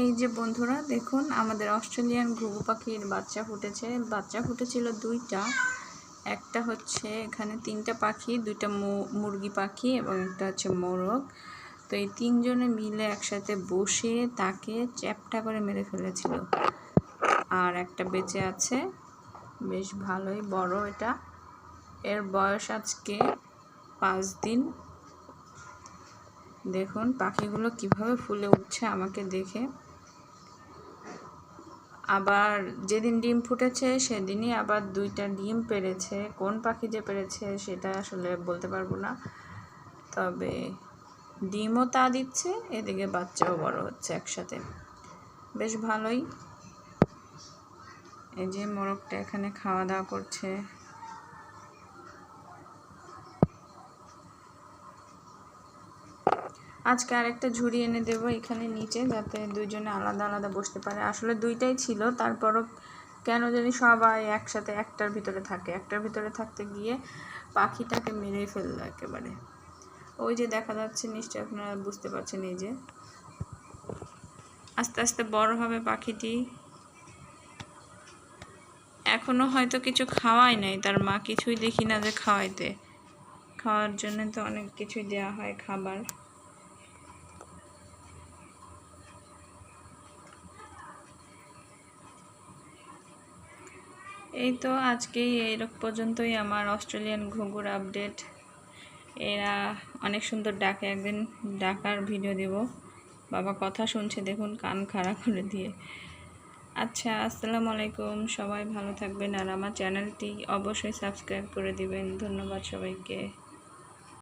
এই যে বন্ধুরা, দেখুন, আমাদের অস্ট্রেলিয়ান ঘুঘু পাখির বাচ্চা ফুটেছে। বাচ্চা ফুটেছিল দুইটা। একটা হচ্ছে এখানে তিনটা পাখি, দুইটা মুরগি পাখি এবং একটা হচ্ছে মোরগ। তো এই তিনজনে মিলে একসাথে বসে তাকে চ্যাপটা করে মেরে ফেলেছিল। আর একটা বেঁচে আছে। বেশ ভালোই বড় এটা। এর বয়স আজকে পাঁচ দিন। দেখুন, পাখিগুলো কীভাবে ফুলে উঠছে আমাকে দেখে। আবার যেদিন ডিম ফুটেছে, সেদিনই আবার দুইটা ডিম পেরেছে। কোন পাখি যে পেরেছে, সেটা আসলে বলতে পারব না। তবে ডিমও তা দিচ্ছে, এদিকে বাচ্চাও বড় হচ্ছে একসাথে। বেশ ভালোই। এই যে মোরগটা এখানে খাওয়া দাওয়া করছে। আজকে আরেকটা ঝুড়ি এনে দেবো এখানে নিচে, যাতে দুইজনে আলাদা আলাদা বসতে পারে। আসলে দুইটাই ছিল, তারপরও কেন জানি সবাই একসাথে একটার ভিতরে থাকে। একটার ভিতরে থাকতে গিয়ে পাখিটাকে মেরেই ফেলল একেবারে। ওই যে দেখা যাচ্ছে, নিশ্চয়ই আপনারা বুঝতে পারছেন এই যে। আস্তে আস্তে বড় হবে পাখিটি। এখনও হয়তো কিছু খাওয়াই নাই, তার মা কিছুই দেখি না যে খাওয়াইতে। খাওয়ার জন্য তো অনেক কিছুই দেওয়া হয়, খাবার। এই তো আজকেই এই পর্যন্তই আমার অস্ট্রেলিয়ান ঘুঘুর আপডেট। এরা অনেক সুন্দর ডাকে, একদিন ডাকার ভিডিও দেব। বাবা কথা শুনছে, দেখুন কান খাড়া করে দিয়ে। আচ্ছা আসসালামু আলাইকুম, সবাই ভালো থাকবেন আর আমার চ্যানেলটি অবশ্যই সাবস্ক্রাইব করে দিবেন। ধন্যবাদ সবাইকে।